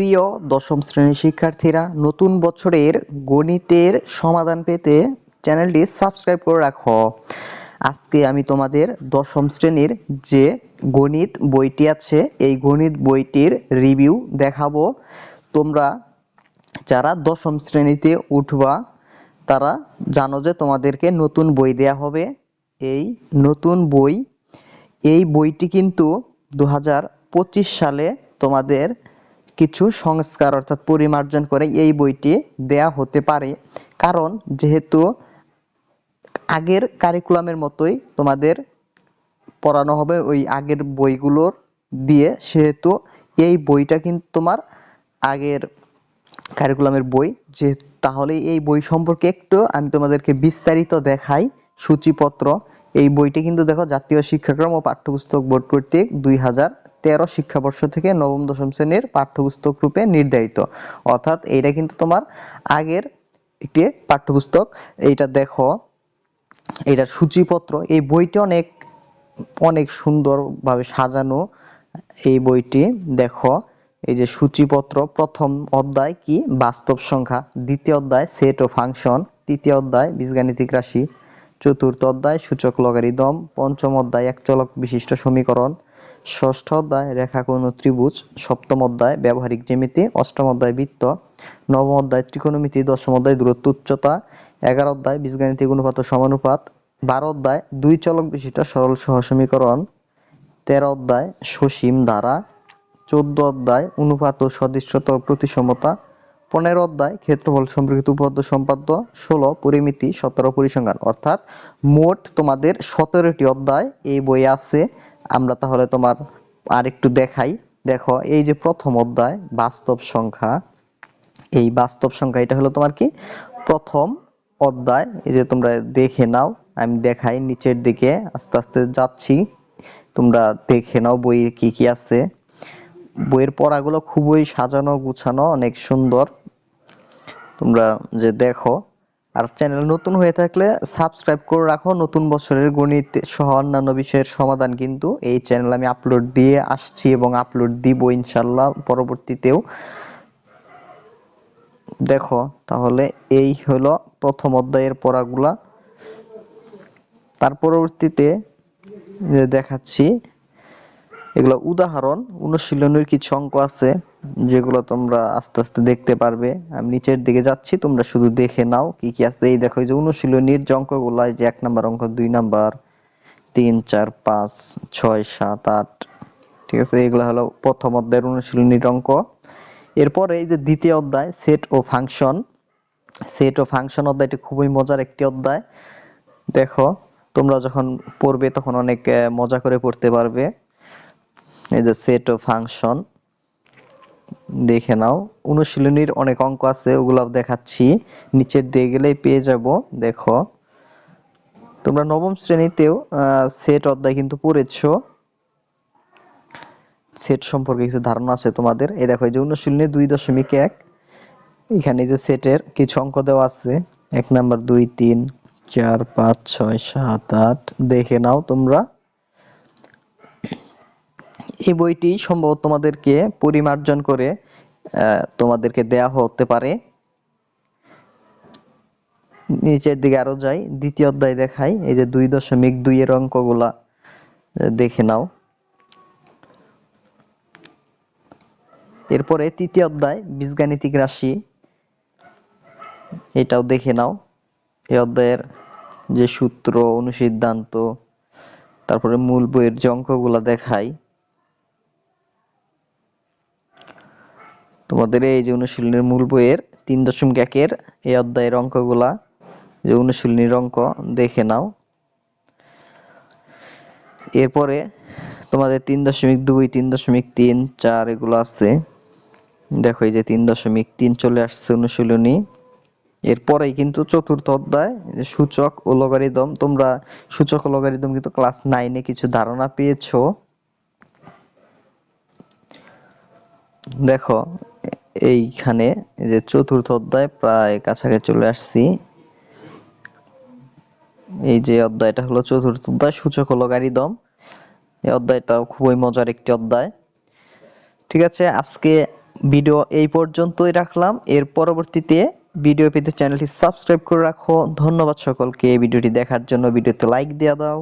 প্রিয় দশম শ্রেণির শিক্ষার্থীরা, নতুন বছরের গণিতের সমাধান পেতে চ্যানেলটি সাবস্ক্রাইব করে রাখো। আজকে আমি তোমাদের দশম শ্রেণির যে গণিত বইটি আছে, এই গণিত বইটির রিভিউ দেখাবো। তোমরা যারা দশম শ্রেণীতে উঠবা, তারা জানো যে তোমাদেরকে নতুন বই দেয়া হবে। এই নতুন বই, এই বইটি কিন্তু দু হাজার পঁচিশ সালে তোমাদের কিছু সংস্কার অর্থাৎ পরিমার্জন করে এই বইটি দেয়া হতে পারে। কারণ যেহেতু আগের কারিকুলামের মতোই তোমাদের পড়ানো হবে ওই আগের বইগুলোর দিয়ে, সেহেতু এই বইটা কিন্তু তোমার আগের কারিকুলামের বই। যে তাহলে এই বই সম্পর্কে একটু আমি তোমাদেরকে বিস্তারিত দেখাই। সূচিপত্র, এই বইটি কিন্তু দেখো জাতীয় শিক্ষাক্রম ও পাঠ্যপুস্তক বোর্ড কর্তৃক দুই হাজার তেরো শিক্ষাবর্ষ থেকে নবম, দশম শ্রেণির পাঠ্যপুস্তক রূপে নির্ধারিত। অর্থাৎ এইটা কিন্তু তোমার আগের একটি পাঠ্যপুস্তক। এইটা দেখো এটার সূচিপত্র, এই বইটি অনেক অনেক সুন্দরভাবে সাজানো এই বইটি। দেখো, এই যে সূচিপত্র, প্রথম অধ্যায় কি? বাস্তব সংখ্যা, দ্বিতীয় অধ্যায় সেট ও ফাংশন তৃতীয় অধ্যায়, বীজগাণিতিক রাশি। চতুর্থ অধ্যায় সূচক লগারিদম পঞ্চম অধ্যায় এক চলক বিশিষ্ট সমীকরণ, ষষ্ঠ অধ্যায় রেখাকোণ ত্রিভুজ, সপ্তম অধ্যায় ব্যবহারিক জ্যামিতি, অষ্টম অধ্যায় বৃত্ত, নবম অধ্যায় ত্রিকোণমিতি, দশম অধ্যায় দূরত্ব উচ্চতা, এগারো অধ্যায় বীজগাণিতিক অনুপাত সমানুপাত, বারো অধ্যায় দুই চলক বিশিষ্ট সরল সহ সমীকরণ, তেরো অধ্যায় সসীম ধারা চোদ্দ অধ্যায় অনুপাত ও সদৃশ্যতা প্রতিসমতা পনেরো অধ্যায় ক্ষেত্রফল সম্পর্কিত উপপাদ্য সম্পাদ্য ষোলো, পরিমিতি, সতেরো, পরিসংখ্যান। অর্থাৎ মোট তোমাদের সতেরোটি অধ্যায় এই বইয়ে আছে। আমরা তাহলে তোমার আর একটু দেখাই। দেখো, এই যে প্রথম অধ্যায়, বাস্তব সংখ্যা, এই বাস্তব সংখ্যা এটা হলো তোমার কি? প্রথম অধ্যায়, এই যে তোমরা দেখে নাও, আমি দেখাই নিচের দিকে, আস্তে আস্তে যাচ্ছি। তোমরা দেখে নাও বইয়ে কি কি আছে। বইয়ের পড়াগুলো খুবই সাজানো, গুছানো, অনেক সুন্দর। তোমরা যে দেখো, আর চ্যানেল নতুন হয়ে থাকলে সাবস্ক্রাইব করে রাখো। নতুন বছরের গণিত সহ অন্যান্য বিষয়ের সমাধান কিন্তু এই চ্যানেল আমি আপলোড দিয়ে আসছি এবং আপলোড দিব ইনশাল্লাহ পরবর্তীতেও। দেখো, তাহলে এই হলো প্রথম অধ্যায়ের পড়াগুলা। তার পরবর্তীতে দেখাচ্ছি এগুলো উদাহরণ, অনুশীলনের কিছু অঙ্ক আছে যেগুলো তোমরা আস্তে আস্তে দেখতে পারবে। আমি নিচের দিকে যাচ্ছি, তোমরা শুধু দেখে নাও কি কি আছে। এই দেখো যে অনুশীলনীর যে অঙ্কগুলো যে এক নাম্বার অঙ্ক, দুই নাম্বার, তিন, চার, পাঁচ, ছয়, সাত, আট, ঠিক আছে? এগুলো হলো প্রথম অধ্যায়ের অনুশীলনীর অঙ্ক। এরপরে এই যে দ্বিতীয় অধ্যায় সেট ও ফাংশন সেট ও ফাংশন অধ্যায়টি খুবই মজার একটি অধ্যায়। দেখো, তোমরা যখন পড়বে তখন অনেক মজা করে পড়তে পারবে। এই যে সেট ও ফাংশন দেখে নাও। অনুশীলনীর অনেক অঙ্ক আছে ওগুলো দেখাচ্ছি। নিচের দিয়ে গেলেই পেয়ে যাব, দেখো। তোমরা নবম শ্রেণীতেও সেট অধ্যায় কিন্তু পড়েছো। সেট সম্পর্কে কিছু ধারণা আছে তোমাদের। এই দেখো, এই যে অনুশীলনী দুই দশমিক এক, এখানে যে সেটের কিছু অঙ্ক দেওয়া আছে, এক নাম্বার দুই, তিন, চার, পাঁচ, ছয়, সাত, আট, দেখে নাও তোমরা। এই বইটি সম্ভবত তোমাদেরকে পরিমার্জন করে তোমাদেরকে দেয়া হতে পারে। নিচের দিকে আরও যাই, দ্বিতীয় অধ্যায় দেখাই, এই যে দুই দশমিক দুই এর অঙ্কগুলা দেখে নাও। এরপরে তৃতীয় অধ্যায়, বীজগাণিতিক রাশি, এটাও দেখে নাও। এই অধ্যায়ের যে সূত্র, অনুসিদ্ধান্ত, তারপরে মূল বইয়ের যে অঙ্কগুলা দেখাই তোমাদের এই যে অনুশীলনের মূল বইয়ের তিন দশমিক একের এই অধ্যায়ের অঙ্কগুলা, যে অনুশীলনীর অঙ্ক, দেখে নাও। এরপরে তোমাদের তিন দশমিক দুই, তিন দশমিক তিন, চার এগুলো আছে। দেখো এই যে তিন দশমিক তিন চলে আসছে অনুশীলনী। এরপরেই কিন্তু চতুর্থ অধ্যায় সূচক ও লগারিদম, তোমরা সূচক ও লগারিদম কিন্তু ক্লাস নাইনে কিছু ধারণা পেয়েছ। দেখো এইখানে এই যে চতুর্থ অধ্যায় প্রায় কাছাকাছি চলে আসছি। এই যে অধ্যায়টা হলো চতুর্থ অধ্যায়, সূচক ও লগারিদম এই অধ্যায়টাও খুবই মজার একটি অধ্যায়। ঠিক আছে, আজকে ভিডিও এই পর্যন্তই রাখলাম। এর পরবর্তীতে ভিডিও পেতে চ্যানেলটি সাবস্ক্রাইব করে রাখো। ধন্যবাদ সকলকে। এই ভিডিওটি দেখার জন্য ভিডিওতে লাইক দিয়ে দাও।